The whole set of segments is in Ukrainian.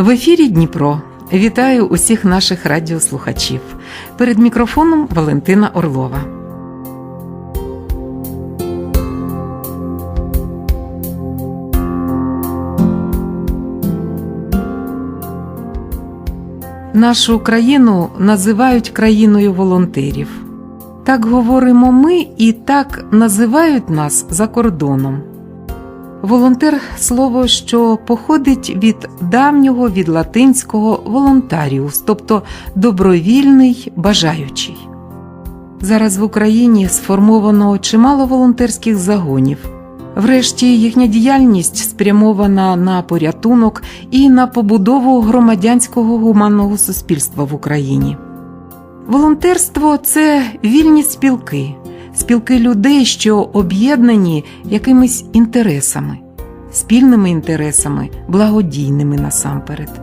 В ефірі Дніпро. Вітаю усіх наших радіослухачів. Перед мікрофоном Валентина Орлова. Нашу країну називають країною волонтерів. Так говоримо ми і так називають нас за кордоном. Волонтер слово, що походить від давнього від латинського волонтаріус, тобто добровільний бажаючий. Зараз в Україні сформовано чимало волонтерських загонів. Врешті їхня діяльність спрямована на порятунок і на побудову громадянського гуманного суспільства в Україні. Волонтерство це вільні спілки, спілки людей, що об'єднані якимись інтересами, спільними інтересами, благодійними насамперед.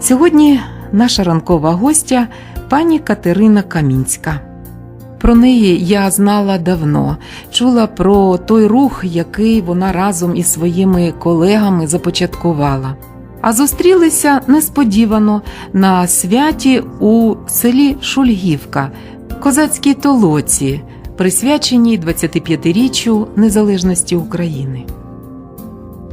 Сьогодні наша ранкова гостя пані Катерина Камінська. Про неї я знала давно, чула про той рух, який вона разом із своїми колегами започаткувала. А зустрілися несподівано на святі у селі Шульгівка, козацькій толоці, присвяченій 25-річчю незалежності України.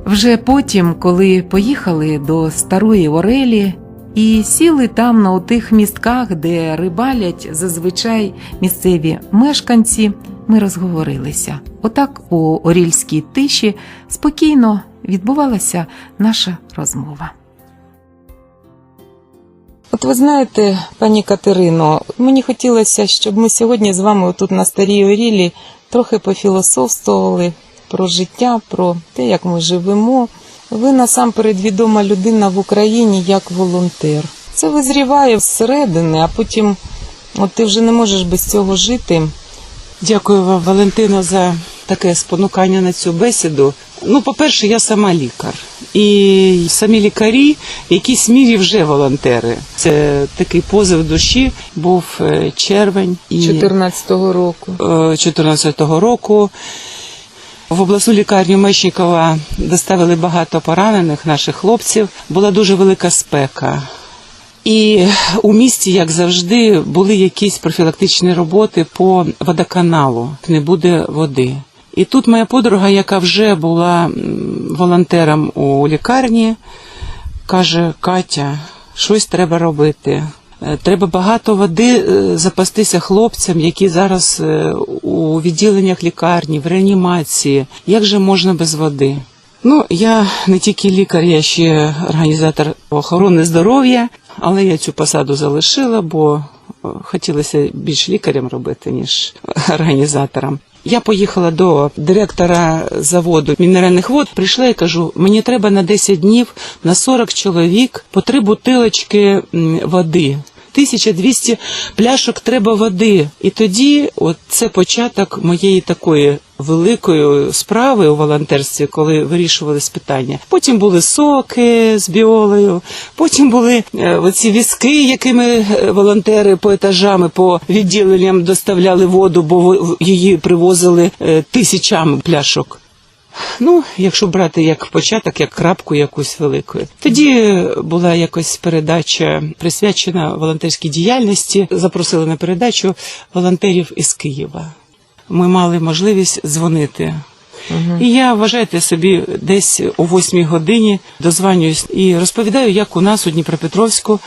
Вже потім, коли поїхали до Старої Орелі і сіли там на отих містках, де рибалять зазвичай місцеві мешканці, ми розговорилися. Отак у орільській тиші спокійно відбувалася наша розмова. От ви знаєте, пані Катерино, мені хотілося, щоб ми сьогодні з вами тут на Старій Орілі трохи пофілософствували про життя, про те, як ми живемо. Ви насамперед відома людина в Україні як волонтер. Це визріває всередини, а потім от ти вже не можеш без цього жити. Дякую вам, Валентино, за таке спонукання на цю бесіду. Ну, по-перше, я сама лікар. І самі лікарі в якійсь мірі вже волонтери. Це такий позив душі. Був е, червень і 14-го року. 2014 року. В обласну лікарню Мечникова доставили багато поранених наших хлопців. Була дуже велика спека. І у місті, як завжди, були якісь профілактичні роботи по водоканалу. Не буде води. І тут моя подруга, яка вже була волонтером у лікарні, каже: Катя, щось треба робити. Е, Треба багато води е, запастися хлопцям, які зараз е, у відділеннях лікарні, в реанімації. Як же можна без води? Ну, я не тільки лікар, я ще організатор охорони здоров'я, але я цю посаду залишила, бо хотілося більш лікарем робити, ніж організатором. Я поїхала до директора заводу мінеральних вод. Прийшла і кажу: мені треба на 10 днів на 40 чоловік по три бутилочки води. 1200 пляшок треба води. І тоді, от це початок моєї такої великої справи у волонтерстві, коли вирішувались питання. Потім були соки з біолою, потім були е, оці візки, якими е, волонтери по етажами, по відділенням доставляли воду, бо її привозили е, тисячами пляшок. Ну, якщо брати як початок, як крапку якусь великою. Тоді була якось передача присвячена волонтерській діяльності. Запросили на передачу волонтерів із Києва. Ми мали можливість дзвонити. І я вважайте собі, десь о 8 годині дозванююсь і розповідаю, як у нас у Дніпропетровську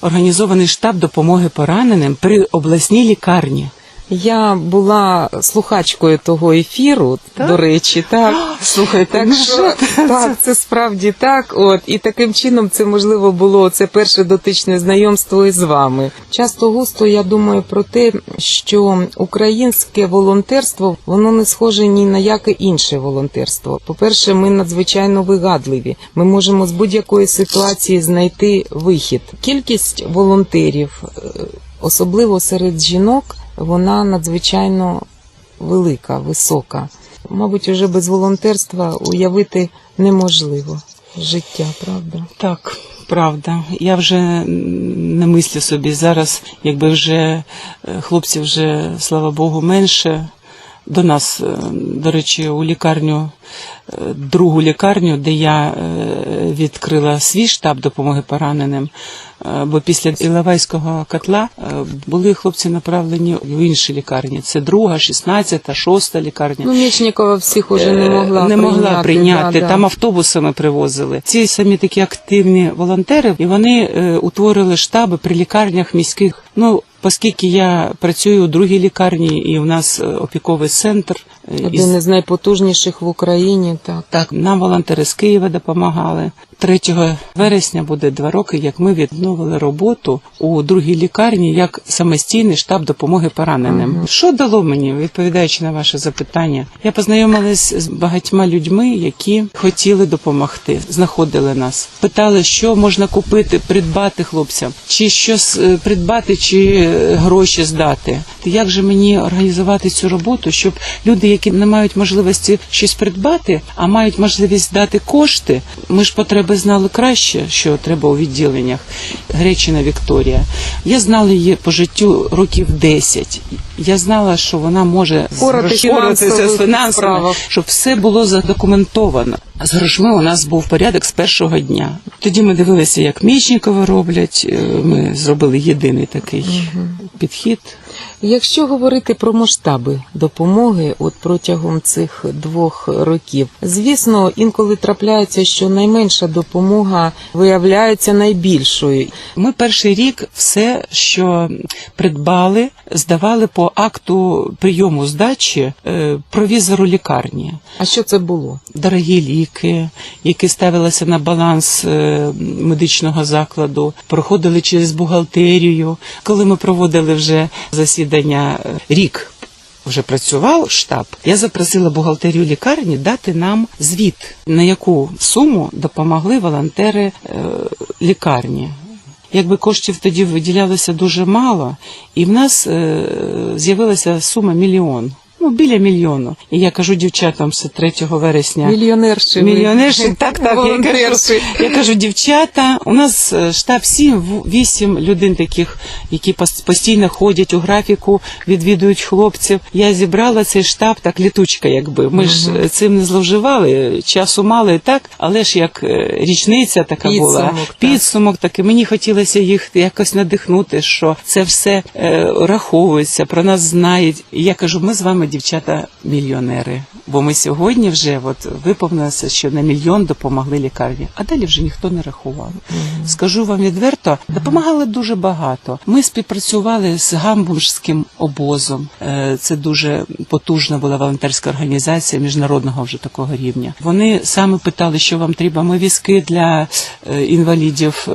організований штаб допомоги пораненим при обласній лікарні. Я була слухачкою того ефіру, до речі, так. Слухайте, Так ну, що так, це справді так. От і таким чином це можливо було це перше дотичне знайомство із вами. Часто густо я думаю про те, що українське волонтерство воно не схоже ні на яке інше волонтерство. По-перше, ми надзвичайно вигадливі. Ми можемо з будь-якої ситуації знайти вихід. Кількість волонтерів, е, особливо серед жінок, вона надзвичайно велика, висока. Мабуть, уже без волонтерства уявити неможливо життя, правда? Так, правда. Я вже не мислю собі зараз, якби вже е, хлопців вже, слава Богу, менше. До нас, е, до речі, у лікарню, е, другу лікарню, де я е, відкрила свій штаб допомоги пораненим. Бо після Іловайського котла були хлопці направлені в інші лікарні. Це друга, шістнадцята, шоста лікарня. Ну, Мічнікова всіх уже не могла не могла прийняти. прийняти. да, Там да. автобусами привозили. Ці самі такі активні волонтери, і вони утворили штаби при лікарнях міських. Ну, оскільки я працюю у другій лікарні, і у нас е, опіковий центр. е, Один із найпотужніших в Україні, так. так, нам волонтери з Києва допомагали. 3 вересня буде два роки, як ми відновили роботу у другій лікарні як самостійний штаб допомоги пораненим. Що дало мені, відповідаючи на ваше запитання? Я познайомилась з багатьма людьми, які хотіли допомогти, знаходили нас, питали, що можна купити, придбати хлопцям, чи щось е, придбати, чи е, гроші здати. Як же мені організувати цю роботу, щоб люди, які не мають можливості щось придбати, а мають можливість здати кошти, ми ж потреби знали краще, що треба у відділеннях. Гречина Вікторія. Я знала її по життю років 10. Я знала, що вона може Впоратись впоратися з фінансами, справах. щоб все було задокументовано. З грошми у нас був порядок з першого дня. Тоді ми дивилися, як Мічникова роблять. е, Ми зробили єдиний такий підхід. Якщо говорити про масштаби допомоги, от протягом цих двох років, звісно, інколи трапляється, що найменша допомога виявляється найбільшою. Ми перший рік все, що придбали, здавали по акту прийому здачі е, провізору лікарні. А що це було? Дорогі ліки, які ставилися на баланс е, медичного закладу, проходили через бухгалтерію. Коли ми проводили вже засідання е, рік. Вже працював штаб. Я запросила бухгалтерію лікарні дати нам звіт, на яку суму допомогли волонтери е, лікарні. Якби коштів тоді виділялося дуже мало, і в нас е, з'явилася сума мільйон. Ну, біля мільйону. І я кажу дівчатам все 3 вересня. Мільйонерші. Мільйонерші, так, так. Я кажу, я кажу, дівчата, у нас е, штаб 7-8 людей таких, які пос- постійно ходять у графіку, відвідують хлопців. Я зібрала цей штаб, так, літучка, якби. Ми ж е, цим не зловживали, часу мало і так, але ж як е, річниця така була, Підсумок, так. такий. Мені хотілося їх якось надихнути, що це все е, раховується, про нас знають. І я кажу, ми з вами, дівчата, мільйонери. Бо ми сьогодні вже от виповнилося, що на мільйон допомогли лікарні, а далі вже ніхто не рахував. Скажу вам відверто, допомагали дуже багато. Ми співпрацювали з гамбурзьким обозом. Е, Це дуже потужна була волонтерська організація міжнародного вже такого рівня. Вони саме питали, що вам треба. Ми візки для е, інвалідів е,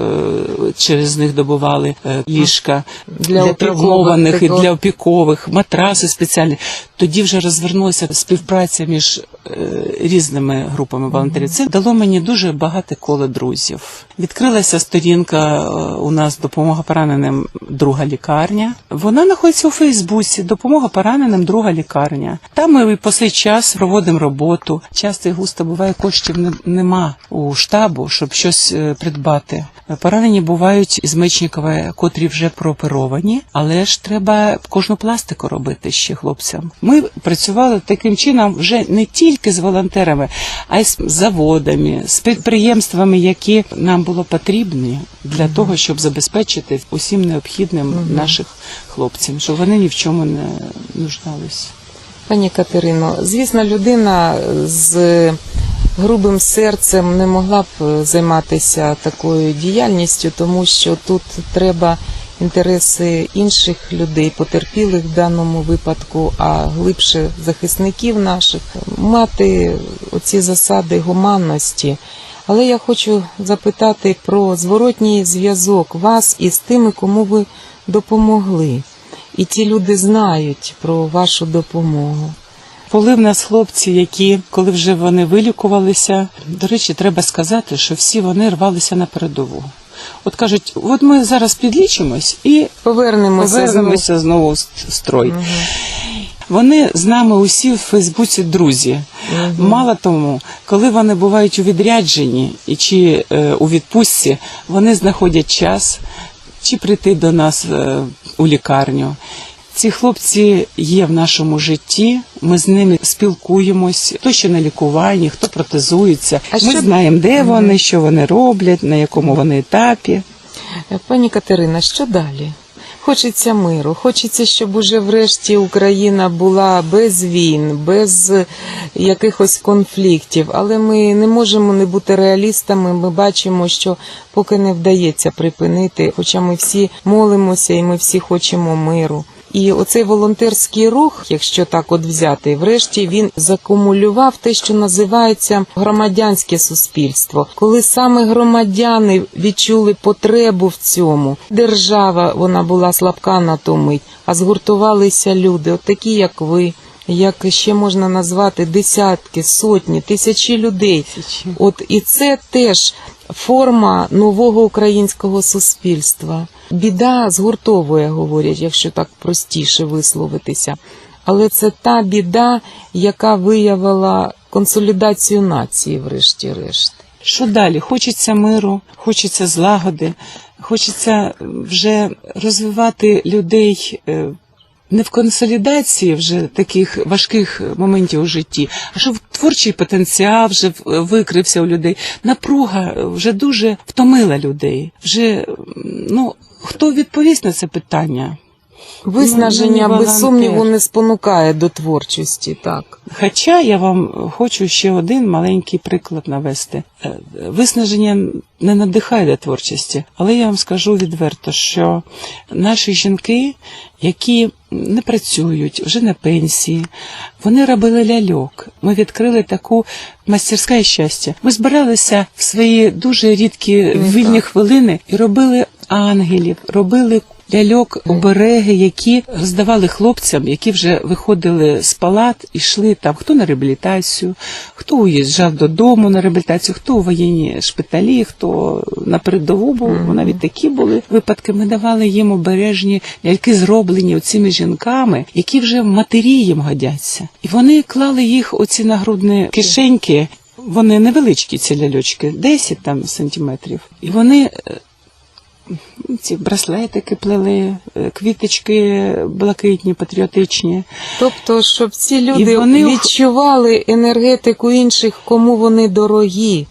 через них добували ліжка Для опікових травмованих і для опікових, матраси спеціальні. Тоді вже розвернулася співпраця між е, різними групами волонтерів. Це дало мені дуже багато коло друзів. Відкрилася сторінка е, у нас допомога пораненим друга лікарня. Вона знаходиться у Фейсбуці. Допомога пораненим друга лікарня. Там ми по цей час проводимо роботу. Часто і густо буває коштів не- нема у штабу, щоб щось е, придбати. Поранені бувають із Мечникова, котрі вже прооперовані, але ж треба кожну пластику робити ще хлопцям. Ми працювали таким чином вже не тільки з волонтерами, а й з заводами, з підприємствами, які нам було потрібні для того, щоб забезпечити усім необхідним наших хлопців, щоб вони ні в чому не нуждались. Пані Катерино, звісно, людина з грубим серцем не могла б е, займатися такою діяльністю, тому що тут треба інтереси інших людей, потерпілих в даному випадку, а глибше захисників наших, мати оці засади гуманності. Але я хочу запитати про зворотній зв'язок вас із тими, кому ви допомогли. І ті люди знають про вашу допомогу. Були в нас хлопці, які, коли вже вони вилікувалися, до речі, треба сказати, що всі вони рвалися на передову. От кажуть, от ми зараз підлічимось і Повернемося, повернемося знову в строй. Угу. Вони з нами усі в Фейсбуці друзі. Мало тому, коли вони бувають у відрядженні і чи е, у відпустці, вони знаходять час чи прийти до нас е, у лікарню. Ці хлопці є в нашому житті. Ми з ними спілкуємось. Хто ще на лікуванні, хто протезується. А ми що- знаємо, де вони, що вони роблять, на якому вони етапі. Пані Катерина, що далі? Хочеться миру, хочеться, щоб уже врешті Україна була без війн, без е, якихось конфліктів. Але ми не можемо не бути реалістами. Ми бачимо, що поки не вдається припинити, хоча ми всі молимося і ми всі хочемо миру. І оцей волонтерський рух, якщо так от взяти, врешті він закумулював те, що називається громадянське суспільство, коли саме громадяни відчули потребу в цьому. Держава вона була слабка на ту мить, а згуртувалися люди, от такі, як ви. Як ще можна назвати десятки, сотні, тисячі людей. От і це теж форма нового українського суспільства. Біда згуртовує, говорять, якщо так простіше висловитися. Але це та біда, яка виявила консолідацію нації, врешті-решт. Що далі? Хочеться миру, хочеться злагоди, хочеться вже розвивати людей. Не в консолідації вже таких важких моментів у житті, а щоб творчий потенціал вже викрився у людей. Напруга вже дуже втомила людей. Вже ну хто відповість на це питання? Виснаження, Ну, без сумніву, не спонукає до творчості, так. Хоча я вам хочу ще один маленький приклад навести. Е, Виснаження не надихає до творчості, але я вам скажу відверто, що наші жінки, які не працюють, вже на пенсії, вони робили ляльок. Ми відкрили таку мастерське щастя. Ми збиралися в свої дуже рідкі вільні хвилини і робили ангелів, робили ляльок, обереги, які роздавали хлопцям, які вже виходили з палат і йшли там хто на реабілітацію, хто уїжджав додому на реабілітацію, хто у воєнні шпиталі, хто на передову був. Навіть такі були випадки. Ми давали їм обережні ляльки, зроблені цими жінками, які вже матері їм годяться. І вони клали їх оці нагрудні кишеньки. Вони невеличкі, ці ляльочки, 10 там сантиметрів. І вони е, ці браслетики плели, е, квіточки блакитні, патріотичні. Тобто, щоб ці люди І вони- відчували енергетику інших, кому вони дорогі.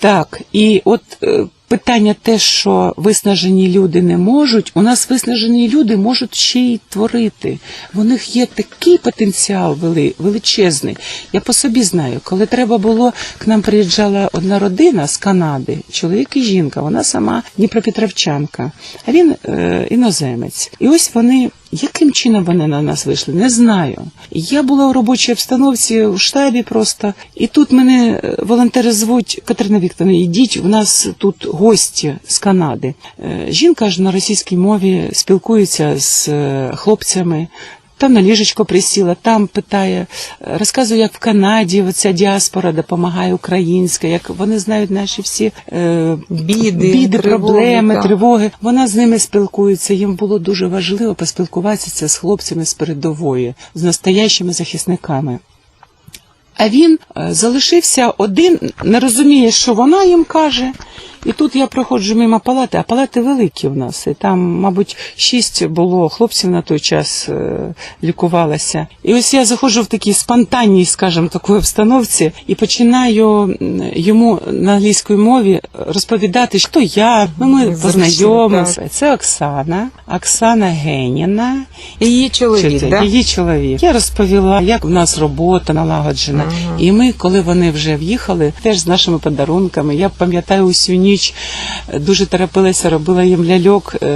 Так, і от е, питання те, що виснажені люди не можуть, у нас виснажені люди можуть ще й творити. В них є такий потенціал величезний. Я по собі знаю, коли треба було, к нам приїжджала одна родина з Канади, чоловік і жінка, вона сама Дніпропетровчанка, а він е, іноземець. І ось вони. Яким чином вони на нас вийшли? Не знаю. Я була у робочій обстановці у штабі просто, і тут мене е, волонтери звуть Катерина Вікторовна, йдіть, у нас тут гості з Канади. Е, Жінка ж на російській мові спілкується з е, хлопцями. Там на ліжечко присіла, там питає, е, розказує, як в Канаді ця діаспора допомагає українська, як вони знають наші всі е, Біди, біди тривоги, проблеми, так. тривоги. Вона з ними спілкується. Їм було дуже важливо поспілкуватися з хлопцями з передової, з настоящими захисниками. А він е, залишився один, не розуміє, що вона їм каже. І тут я проходжу мимо палати, а палати великі в нас. І там, мабуть, шість було хлопців на той час е, лікувалося. І ось я заходжу в такій спонтанній, скажімо, такої обстановці і починаю йому на англійській мові розповідати, що я. Ну, ми Зручно, познайомилися. Це Оксана, Оксана Геніна. Її чоловік, Чи- да? Її чоловік. Я розповіла, як в нас робота налагоджена. І ми, коли вони вже в'їхали, теж з нашими подарунками. Я пам'ятаю усю ніч е, дуже торопилася, робила їм ляльок е,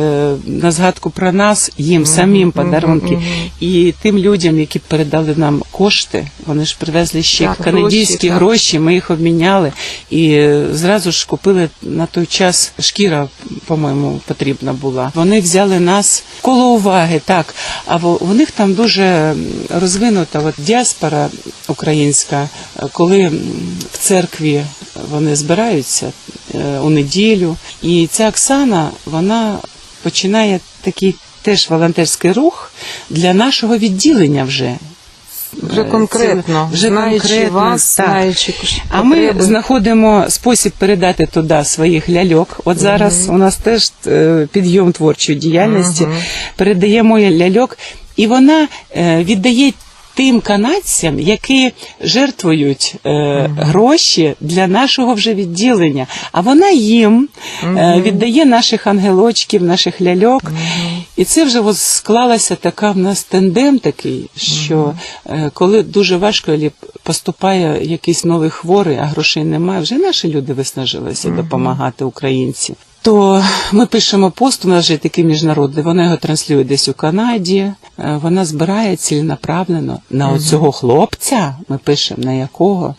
на згадку про нас, їм самим подарунки. І тим людям, які передали нам кошти, вони ж привезли ще Так, канадські гроші, гроші, ми їх обміняли і зразу ж купили на той час шкіра, по-моєму, потрібна була. Вони взяли нас коло уваги, так. А у них там дуже розвинута от діаспора українська, коли в церкві вони збираються у неділю. І ця Оксана, вона починає такий теж волонтерський рух для нашого відділення вже. Вже Е, конкретно, вже знаючи конкретно, вас, так. знаючи А ми знаходимо спосіб передати туди своїх ляльок. От зараз у нас теж е, підйом творчої діяльності. Передаємо ляльок. І вона е, віддає тим канадцям, які жертвують е, гроші для нашого вже відділення. А вона їм е, віддає наших ангелочків, наших ляльок. І це вже от склалася така в нас тендем такий, що е, коли дуже важко поступає якийсь новий хворий, а грошей немає, вже наші люди виснажилися допомагати українці. То ми пишемо пост, у нас же такий міжнародний, вона його транслює десь у Канаді. Е, Вона збирає цільнаправлено на оцього хлопця. Ми пишемо на якого,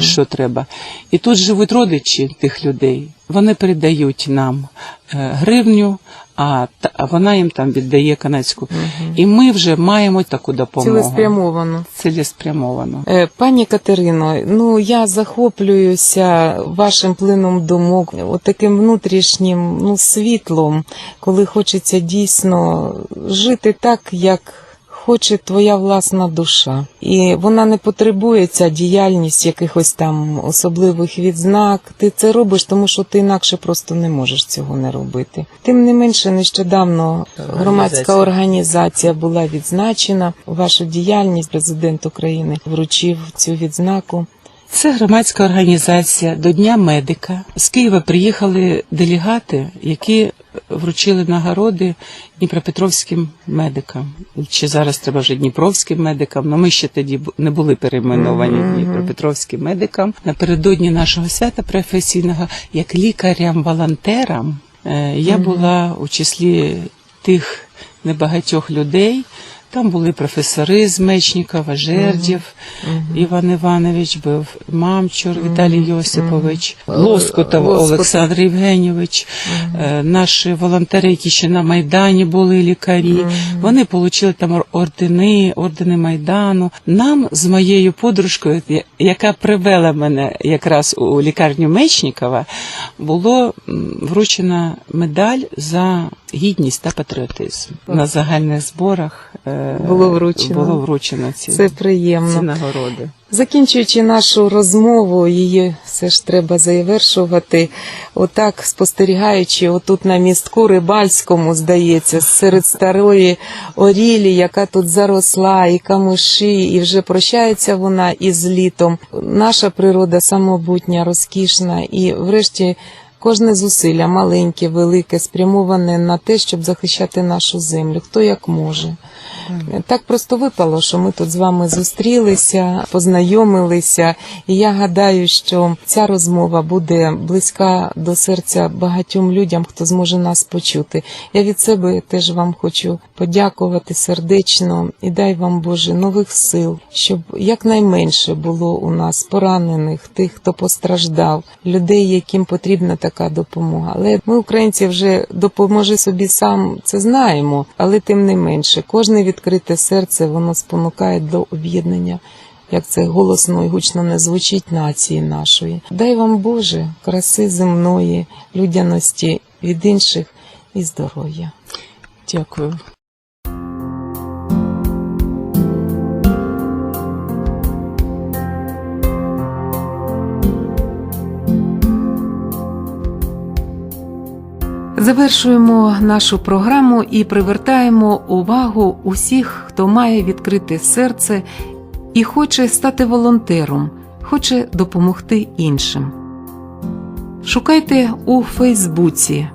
що треба. І тут живуть родичі тих людей. Вони передають нам е, гривню, а, та- вона їм там віддає канадську. І ми вже маємо таку допомогу. Цілеспрямовано. Цілеспрямовано. Е, Пані Катерино, ну я захоплююся вашим плином думок, таким внутрішнім ну, світлом, коли хочеться дійсно жити так, як хоче твоя власна душа. І вона не потребує ця діяльність якихось там особливих відзнак. Ти це робиш, тому що ти інакше просто не можеш цього не робити. Тим не менше, нещодавно громадська організація була відзначена. Вашу діяльність президент України вручив цю відзнаку. Це громадська організація до Дня медика. З Києва приїхали делегати, які вручили нагороди дніпропетровським медикам. Чи зараз треба вже дніпровським медикам? але ми ще тоді не були перейменовані дніпропетровським медикам. Напередодні нашого свята професійного, як лікарям-волонтерам, е, я була у числі тих небагатьох людей. Там були професори з Мечникова, Жердєв, Іван Іванович був, Мамчур Віталій Йосипович, Лоскутов Лоскутов. Олександр Євгенійович, е, наші волонтери, які ще на Майдані були лікарі. Вони отримали там ордени, ордени Майдану. Нам з моєю подружкою, яка привела мене якраз у лікарню Мечникова, було вручена медаль за гідність та патріотизм. На загальних зборах е, Було вручено. було вручено ці, Це ці нагороди. Закінчуючи нашу розмову, її все ж треба завершувати. Отак, спостерігаючи, отут на містку Рибальському, здається, серед старої орілі, яка тут заросла, і камиші, і вже прощається вона із літом. Наша природа самобутня, розкішна, і врешті. Кожне зусилля, маленьке, велике, спрямоване на те, щоб захищати нашу землю, хто як може. Так просто випало, що ми тут з вами зустрілися, познайомилися, і я гадаю, що ця розмова буде близька до серця багатьом людям, хто зможе нас почути. Я від себе теж вам хочу подякувати сердечно і дай вам Боже нових сил, щоб якнайменше було у нас поранених, тих, хто постраждав, людей, яким потрібна така допомога. Але ми, українці, вже допоможи собі сам це знаємо, але тим не менше, кожне відкрите серце воно спонукає до об'єднання. Як це голосно і гучно не звучить нації нашої. Дай вам Боже краси земної, людяності від інших і здоров'я. Дякую. Завершуємо нашу програму і привертаємо увагу усіх, хто має відкрите серце і хоче стати волонтером, хоче допомогти іншим. Шукайте у Фейсбуці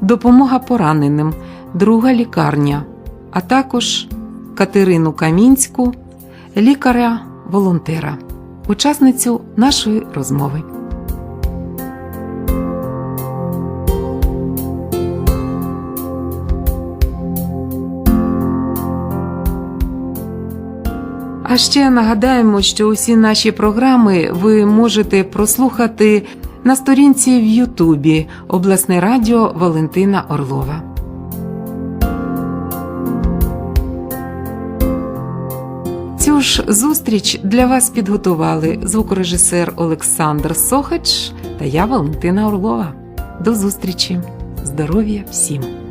Допомога пораненим, друга лікарня, а також Катерину Камінську, лікаря-волонтера, учасницю нашої розмови. А ще нагадаємо, що усі наші програми ви можете прослухати на сторінці в Ютубі Обласне радіо Валентина Орлова. Цю ж зустріч для вас підготували звукорежисер Олександр Сохач та я Валентина Орлова. До зустрічі! Здоров'я всім!